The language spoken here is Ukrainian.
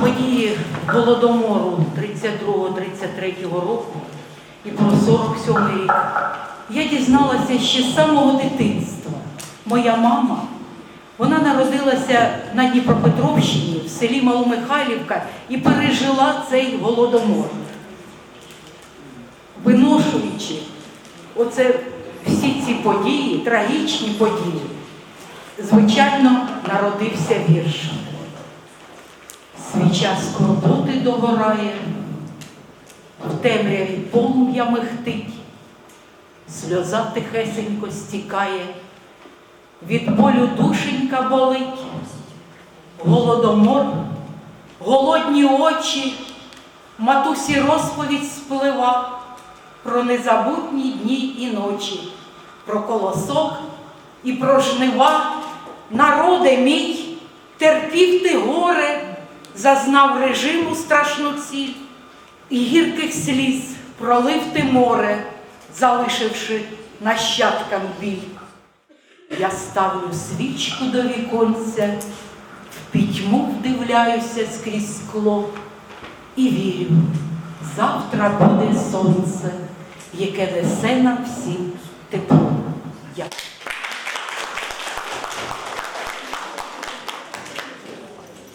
події Голодомору 32-33 року і про 47 рік я дізналася ще з самого дитинства. Моя мама, вона народилася на Дніпропетровщині в селі Маломихайлівка і пережила цей голодомор. Виношуючи оце всі ці події, трагічні події, звичайно, народився вірш. Свіча скорботи догорає, в темряві полум'я михтить, сльоза тихесенько стікає, від болю душенька болить, голодомор, голодні очі, матусі розповідь сплива про незабутні дні і ночі, про колосок і про жнива, народе мій, терпів ти горе, зазнав режиму страшну ціль, і гірких сліз пролив ти море, залишивши нащадкам біль. Я ставлю свічку до віконця, в пітьму вдивляюся скрізь скло і вірю, завтра буде сонце, яке несе нам всім тепло. Дякую.